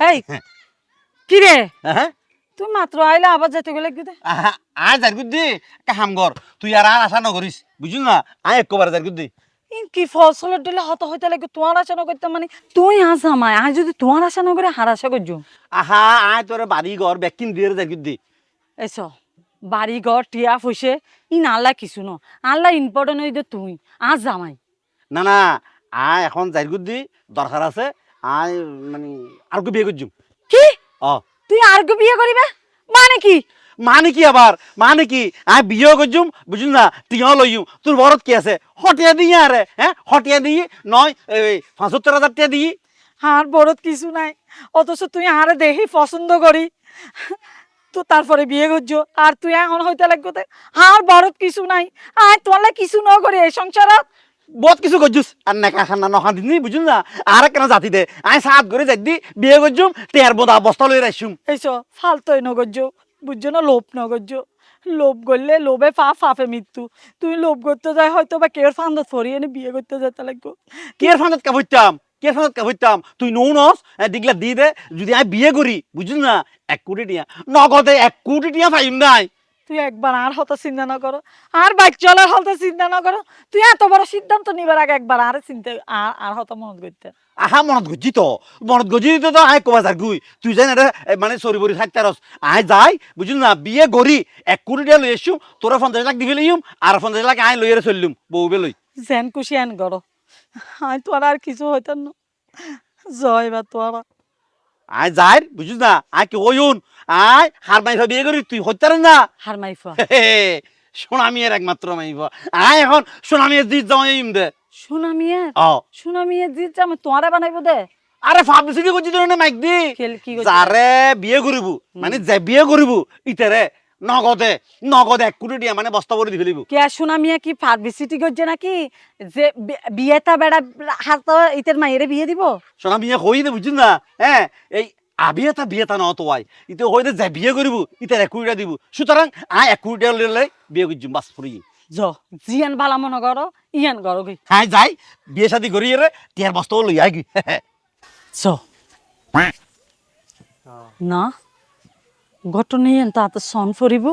এই কি রে হ্যাঁ তুই মাত্র আইলে আবার যেতে গেলে যার তুই আর আর আশা নকরিস বুঝুন না? আয় একবার যার কি ফসলের দিলে হত হইতে লাগে তোমার আশা না করতে মানে তুই আস আমায় আজ যদি তোমার আশা না করে হার আশা করছ আহা আয় তোর বাড়ি ঘর ব্যাকিন দিয়ে যার গুদ্দি এস বাড়ি ঘর টিয়া ফুসে ইন আল্লাহ কিছু ন আল্লাহ ইম্পর্টেন্ট হই দে তুই আজ জামাই না না আয় এখন যার গুদ্দি দরকার আছে আই মানে আর কি বিয়ে করছুম কি? অ। তুই আর কি বিয়ে করিবে? মানে কি? মানে কি আবার? মানে কি? আই বিয়ে করছুম বুঝুন না? টিয়াও লইম তোর বরত কি আছে? হটিয়া দিয়ে আরে হ্যাঁ? হটিয়া দিয়ে নয় এই পঁচাত্তর হাজার টাকা দিয়ে আর বড়ত কিছু নাই। অথচ তুই আরে দেখি পছন্দ করি। তো তারপরে বিয়ে করছ আর তুই এখন হইতে লাগবে আর বড়ত কিছু নাই। আর তোলা কিছু ন করে এই সংসারত। বহুত কিছু করছুস আর নেকা খানা নখা দিনি বুঝুন না? আর কেন জাতি দে? আয় সাত করে যাই দি বিয়ে করছুম টেয়ার বোধা বস্তা লই রাখছুম এইস ফালতই নগর্য বুঝছ না লোভ নগর্য লোভ করলে লোভে পা ফাফে মৃত্যু। তুই লোভ করতে যায় হয়তো বা কেউ ফান্দত ফরিয়ে এনে বিয়ে করতে যেতে লাগবো কের ফানত কা হইতাম কের ফানত কা হইতাম তুই নৌ নস দিগলা দি দে যদি আয় বিয়ে করি বুঝুন না? এক কোটি টিয়া। নগদে এক কোটি টিয়া পাইম নাই। তুই একবার আর হতো চিন্তা না করো আর বাইক চলার হতো চিন্তা না করো তুই এত বড় সিদ্ধান্ত নিবার আগে একবার আর চিন্তা আর আর হতো মনত করতে। আহা মনত গজি তো মনত গজি তো তো আয় কবা যার গুই তুই জান এটা মানে সরি বরি থাকতে রস আয় যাই বুঝুন না বিয়ে করি এক কোটি টিয়া লই এসুম তোরা পঞ্চাশ লাখ দিবে লইম আর পঞ্চাশ লাখ আয় লইয়ারে চললুম বউ বে লই যেন খুশি এন করো আয় তোর আর কিছু হইতাম না জয় বা তোরা আয় যাই বুঝুস না? আয় কি ওইন আয় হার মাইফা বিয়ে করি তুই হত্যার না? হার মাইফা সোনামিয়ার একমাত্র মাইফা আয় এখন সোনামিয়ের ইম দে। সুনামিয়ে ও। সুনামিয়ে দিচ্ছে আমি তোমারে বানাইবো দে। আরে কি করছি তোর মাইক দি? যারে বিয়ে করিব মানে যে বিয়ে করিব ইতারে নগদে নগদে এক কোটি দিয়া মানে বস্তা করে দি ফেলিব। কে সুনামিয়া কি ফার্মেসিটি করছে নাকি? যে বিয়েটা বেড়া হাত ইতের মাইয়েরে বিয়ে দিব? সোনামিয়ে কই দে বুঝছিস না? হ্যাঁ এই আবিয়েতা বিয়েতা ন তো আই। ইতে হই দে যে বিয়ে করিব ইতার এক কোটিটা দিব। সুতরাং আয় এক কোটিটা লইলে বিয়ে করছি বাস ফুরি জ জিয়ান ভালা মনে করো ইয়ান করো গই হ্যাঁ যাই বিয়ে শাদি করি রে টিয়ার বস্তাও লই আই কি চ। না? ঘটনা ইয়ান তাতে সন ফরিব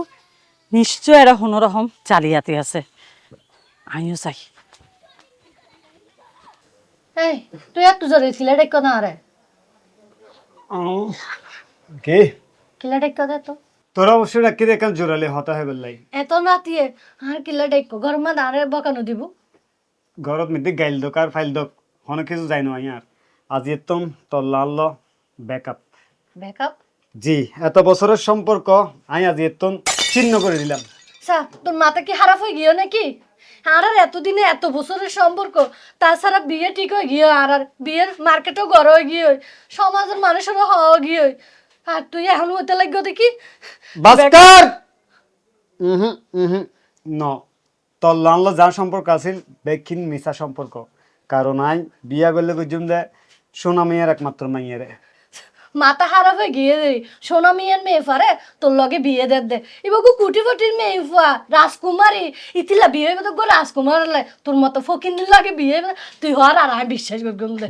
নিশ্চয় এরা কোনোরকম চালিয়াতে আছে। আমিও চাই। এই তুই একটু জোরে ছিলে ডেক না আরে কে? কিলা ডেক দে তো। তোরা অবশ্যই রাখি দেখান জোরালে হতা হয়ে বললাই এত নাতিয়ে আর কিলা ডেক গরম মা আরে বকানো দিব ঘরত মিদি গাইল দোক আর ফাইল দোক হন কিছু যাই না আর আজি একদম তল্লাল্ল ব্যাকআপ ব্যাকআপ জি এত বছরের সম্পর্ক আমি আজি একদম ছিন্ন করে দিলাম। সা তোর মাথা কি খারাপ হয়ে গিয়েও নাকি? আর আর এতদিনে এত বছরের সম্পর্ক তাছাড়া বিয়ে ঠিক হয়ে গিয়ে আর আর বিয়ের মার্কেটও গড় হয়ে গিয়ে সমাজের মানুষেরও হওয়া গিয়ে আর তুই এখন হতে লাগবে দেখি? বাস্কার হুম হুম ন তল্লাল্ল যার সম্পর্ক আছিল বেক্ষিন মিশা সম্পর্ক। কারণ আই বিয়া করলে বুঝুম দে সোনা মেয়ের একমাত্র মাইয়ারে। মাথা খারাপ হয়ে গিয়ে রে সোনা মেয়ের মেয়ে ফারে, তোর লগে বিয়ে দে দে। এবাকু কুটি ফুটির মেয়ে ফা রাজকুমারী। ইতিলা বিয়ে হইবে তো গো রাজকুমার লাই তোর মতো ফকিন লাগে বিয়ে হইবে তুই হর আর আমি বিশ্বাস করলাম দে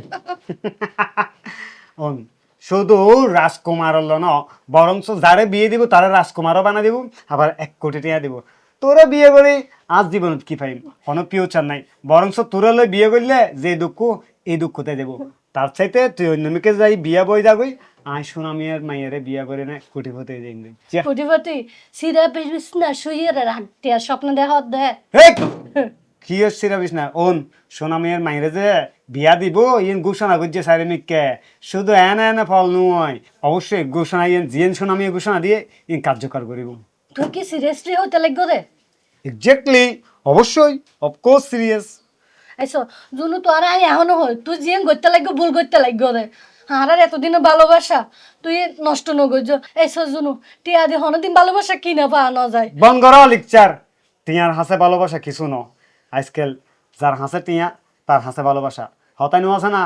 শুধু রাজকুমার হলো ন, বরঞ্চ যারে বিয়ে দিব তারা রাজকুমারও বানা দিব, আবার এক কোটি টাকা দিব। তোরা বিয়ে করে, আজ জীবনত কি পাইম? কোনো ফিউচার নাই। বরঞ্চ তোরা বিয়ে করলে যে দুঃখ এই দুঃখতে দেব। তার চাইতে তুই অন্য মেয়েকে যাই বিয়া বই যাবই আই সোনা মেয়ের মাইয়ারে বিয়া করে না কোটি হতে যাই যা। কুটি ফুটি সিরা পিস না শুয়ে রাখতে স্বপ্ন দেখা দে কি রাবিস না ওন সোনা মেয়ের মাইরে যে বিয়া দিব ইন ঘোষণা করছে সারে মিককে শুধু এনে এনে ফল নয় অবশ্যই ঘোষণা ইন সোনা মেয়ে ঘোষণা দিয়ে ইন কার্যকর করিব। তুই কি সিরিয়াসলি হতে লাগবে রে? এক্স্যাক্টলি অবশ্যই অফকোর্স সিরিয়াস আইসো জুনু তো আর এখনও হয় তুই জিয়ান করতে লাগবে ভুল করতে লাগবে রে আর এতদিনে ভালোবাসা। তুই নষ্ট ন এসো জুনু, টিয়া দি হনদিন ভালোবাসা কিনা পাওয়া না যায় বন করো লিকচার টিয়ার হাসে ভালোবাসা কিছু ন। আজকাল যার হাসে টিয়া তার হাসে ভালোবাসা। হতাই আছে না।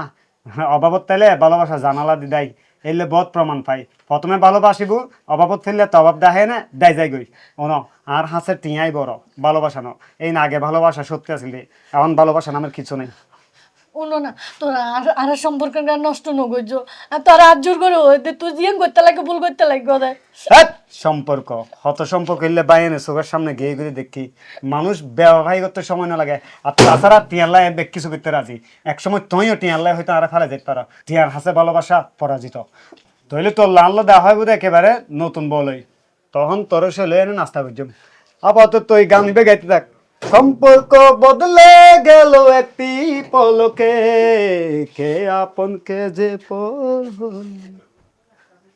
অভাবত তাইলে ভালোবাসা জানালা দিদাই এলে বহুত প্রমাণ পাই প্রথমে ভালোবাসিব অভাবত ফেললে তো অভাব দাহে না? দেয় যাই গই ও আর হাসের টিয়াই বড় ভালোবাসানো এই না আগে ভালোবাসা সত্যি আসলে এখন ভালোবাসা নামের কিছু নেই। উনো না, তোরা আর আর সম্পর্ক নষ্ট আর তোরা আজ জোর করে দে তুই জিয়ান করতে লাগে, ভুল করতে লাগে ওদের। সম্পর্ক। হত সম্পর্ক হইলে বাইনে চোখের সামনে গিয়ে গিয়ে দেখি। মানুষ ব্যবহার করতে সময় না লাগে। আর তাছাড়া টিয়াল্লায় বেগ কিছু করতে রাজি। একসময় তুইও টিয়াল্লায় হয়তো আর ফেলে যেতে পারো টিয়ার হাসে ভালোবাসা পরাজিত। তাইলে তোর লাল দেওয়া হয় বোধ একেবারে নতুন বলই। তখন তোর সে এনে নাস্তা করছ আপাতত তুই গান গাইতে থাক। সম্পর্ক বদলে গেল একটি পলকে। কে আপন কে যে পল